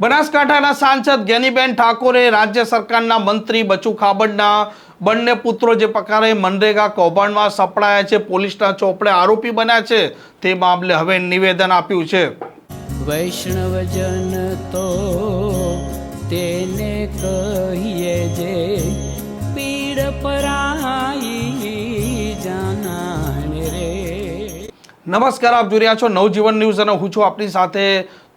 બનાસકાંઠાના સાંસદ જ્ઞાનીબેન ઠાકોરે રાજ્ય સરકારના મંત્રી બચુ ખાબડના બંને પુત્રો જે પ્રકારે મનરેગા કૌભાંડમાં સપડાયા છે પોલીસના ચોપડે આરોપી બન્યા છે તે મામલે હવે નિવેદન આપ્યું છે. વૈષ્ણવજન તો તેને કહીએ જે પીડ પરાઈ જાનાને રે. નમસ્કાર આપ જોઈ રહ્યા છો નવજીવન ન્યૂઝ અને હું છું આપની સાથે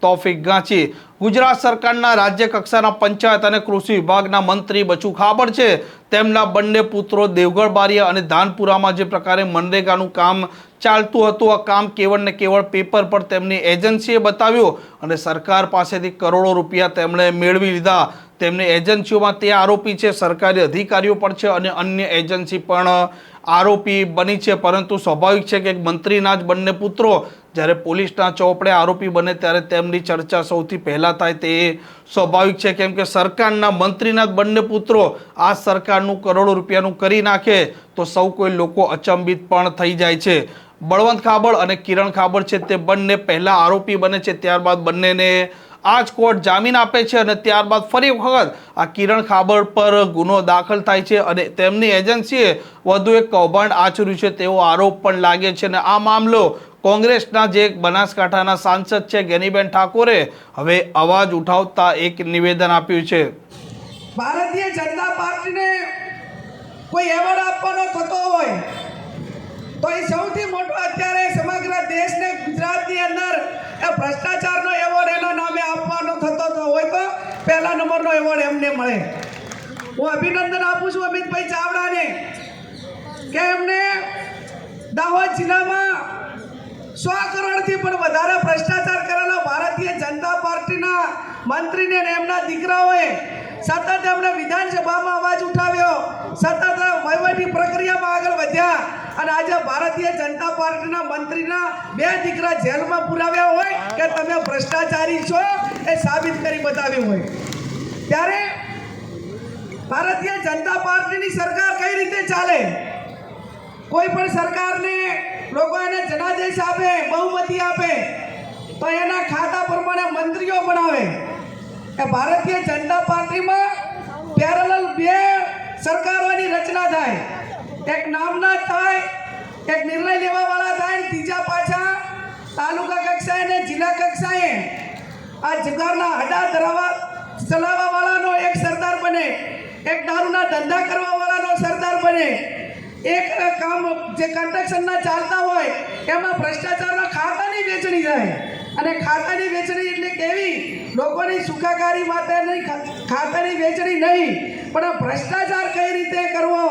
તોફિક ગાંચી. ગુજરાત સરકારના રાજ્ય કક્ષાના પંચાયત અને કૃષિ વિભાગના મંત્રી બચુ ખાબડ છે. તેમના બંને પુત્રો દેવગઢ બારિયા અને ધાનપુરામાં જે પ્રકારે મનરેગાનું કામ ચાલતું હતું, આ કામ કેવળ ને કેવળ પેપર પર તેમની એજન્સીએ બતાવ્યું અને સરકાર પાસેથી કરોડો રૂપિયા તેમણે મેળવી લીધા. તેમની એજન્સીઓમાં તે આરોપી છે, સરકારી અધિકારીઓ પણ છે અને અન્ય એજન્સી પણ આરોપી બની છે. પરંતુ સ્વાભાવિક છે કે મંત્રીના જ બંને પુત્રો જ્યારે પોલીસના ચોપડે આરોપી બને ત્યારે તેમની ચર્ચા સૌથી પહેલાં થાય તે સ્વાભાવિક છે કેમ કે સરકારના મંત્રીના બંને પુત્રો આ સરકારનું કરોડો રૂપિયાનું કરી નાખે તો સૌ કોઈ લોકો અચંબિત પણ થઈ જાય છે. બળવંત ખાબડ અને કિરણ ખાબડ છે તે બંને પહેલાં આરોપી બને છે, ત્યારબાદ બંનેને આ જ કોર્ટ જામીન આપે છે અને ત્યારબાદ ફરી વખત આ કિરણ ખાબડ પર ગુનો દાખલ થાય છે અને તેમની એજન્સીએ વધુ એક કૌભાંડ આચર્યું છે તેવો આરોપ પણ લાગે છે અને આ મામલો કોંગ્રેસના જે બનાસકાંઠાના સાંસદ છે ગેનીબેન ઠાકોરે હવે અવાજ ઉઠાવતા એક નિવેદન આપ્યું છે. ભારતીય જનતા પાર્ટીને કોઈ એવોર્ડ આપવાનો થતો હોય તો એ સૌથી મોટો અત્યારે સમગ્ર દેશને ગુજરાતની અંદર એ ભ્રષ્ટાચારનો એવોર્ડ એના નામે આપવાનો થતો હોય તો પહેલા નંબરનો એવોર્ડ એમને મળે. હું અભિનંદન આપું છું અમિતભાઈ ચાવડાને કે એમને દાહોદ જિલ્લામાં સો કરોડથી પણ વધારે ભ્રષ્ટાચાર કરેલા ભારતીય જનતા પાર્ટીના મંત્રીને એમના દીકરાઓએ સતત એમણે વિધાનસભામાં અવાજ ઉઠાવ્યો. સતત વહીવટી પ્રક્રિયામાં આગળ વધ્યા અને આજે ભારતીય જનતા પાર્ટીના મંત્રીના બે દીકરા જેલમાં પુરાવ્યા હોય કે તમે ભ્રષ્ટાચારી છો એ સાબિત કરી બતાવ્યું હોય. ત્યારે ભારતીય જનતા પાર્ટીની સરકાર કઈ રીતે ચાલે? કોઈ પણ સરકારને જનાદેશ આપે, બહુમતી આપે. તો એના ખાતા પ્રમાણે મંત્રીઓ બનાવે. કે ભારતીય જનતા પાર્ટીમાં પેરેલલ બે સરકારોની રચના થાય. એક નામના થાય, એક નિર્ણય લેવાવાળા થાય ત્રીજા પાછા તાલુકા કક્ષાએ ને જિલ્લા કક્ષાએ આ જુગારના હડા ધરાવા ચલાવવાવાળાનો એક સરદાર બને. એક દારૂના ધંધા કરવાવાળાનો સરદાર બને. એક કામ જે કન્સ્ટ્રક્શનના ચાલતા હોય, એમાં ભ્રષ્ટાચારના ખાતાની વેચણી થાય. અને ખાતાની વેચણી એટલે કેવી? લોકોની સુખાકારી માટે નહીં ખાતાની વેચણી નહીં, પણ આ ભ્રષ્ટાચાર કઈ રીતે કરવો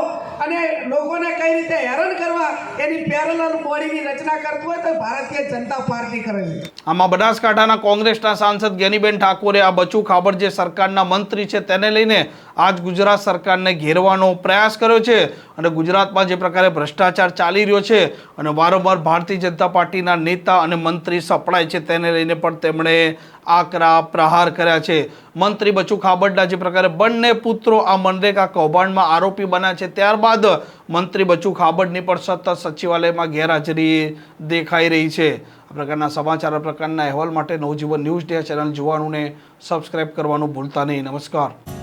અને લોકોને કઈ રીતે હેરાન કરવા, એની પેરેલલ બોડીની રચના કરતું હોય તો ભારતીય જનતા પાર્ટી કરે છે. આમાં બનાસકાંઠાના કોંગ્રેસના સાંસદ ગેનીબેન ઠાકોરે આ બચુ ખાબડ જે સરકારના મંત્રી છે તેને લઈને આજ ગુજરાત સરકારને ઘેરવાનો પ્રયાસ કર્યો છે અને ગુજરાતમાં જે પ્રકારે ભ્રષ્ટાચાર ચાલી રહ્યો છે અને વારંવાર ભારતીય જનતા પાર્ટીના નેતા અને મંત્રી સપડાય છે તેને લઈને પણ તેમણે આકરા પ્રહાર કર્યા છે. મંત્રી બચુ ખાબડના જે પ્રકારે બંને પુત્રો આ મનરેગા કૌભાંડમાં આરોપી બન્યા છે, ત્યારબાદ મંત્રી બચુ ખાબડની પણ સતત સચિવાલયમાં ગેરહાજરી દેખાઈ રહી છે. આ પ્રકારના સમાચાર પ્રકારના અહેવાલ માટે નવજીવન ન્યૂઝ ડે ચેનલ જોવાનું ને સબસ્ક્રાઈબ કરવાનું ભૂલતા નહીં. નમસ્કાર.